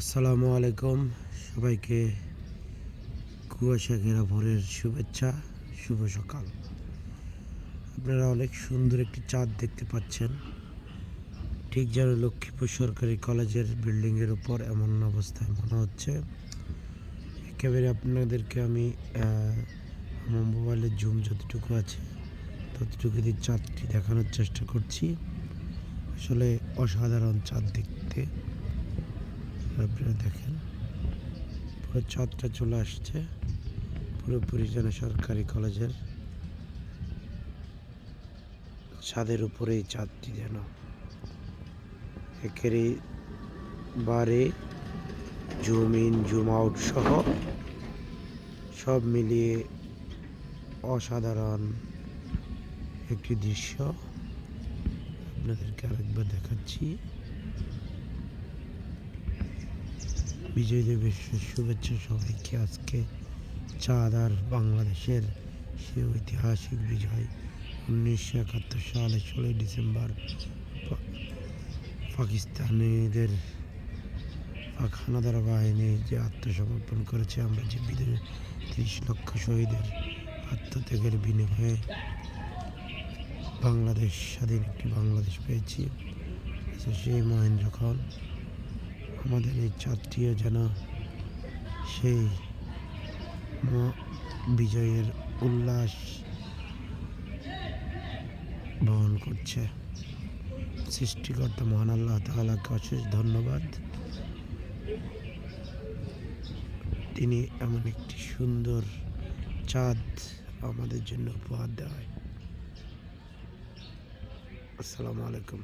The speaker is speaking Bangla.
আসসালামু আলাইকুম। সবাইকে কুয়াশা ঘেরা ভোরের শুভেচ্ছা, শুভ সকাল। আপনারা অনেক সুন্দর একটি চাঁদ দেখতে পাচ্ছেন। ঠিক যেন লক্ষ্মীপুর সরকারি কলেজের বিল্ডিংয়ের উপর এমন অবস্থায় মনে হচ্ছে। একেবারে আপনাদেরকে আমি আমার মোবাইলের জুম যতটুকু আছে, ততটুকু দিয়ে চাঁদটি দেখানোর চেষ্টা করছি। আসলে অসাধারণ চাঁদ দেখতে। আপনারা দেখেন, পুরো চাঁদটা চলে আসছে পুরোপুরি যেন সরকারি কলেজের ছাদের উপরেই চাঁদটি যেন। একেরই বারে জুম ইন জুম আউট সহ সব মিলিয়ে অসাধারণ একটি দৃশ্য। আপনাদেরকে আরেকবার দেখাচ্ছি। বিজয় দিবসের শুভেচ্ছা সবাইকে। আজকে চাঁদ আর বাংলাদেশের সে ঐতিহাসিক বিজয় উনিশশো একাত্তর সালে ষোলোই ডিসেম্বর পাকিস্তানিদের পাক হানাদার বাহিনী যে আত্মসমর্পণ করেছে, আমরা যে বিদেশ তিরিশ লক্ষ শহীদের আত্মত্যাগের বিনিময়ে বাংলাদেশ, স্বাধীন একটি বাংলাদেশ পেয়েছি। সেই মহেন্দ্র খান আমাদের এই চাঁদটিও যেন সেই বিজয়ের উল্লাস বহন করছে। সৃষ্টিকর্তা মহান আল্লাহ তাআলাকে অশেষ ধন্যবাদ। তিনি এমন একটি সুন্দর চাঁদ আমাদের জন্য উপহার দেওয়ায় আসসালামু আলাইকুম।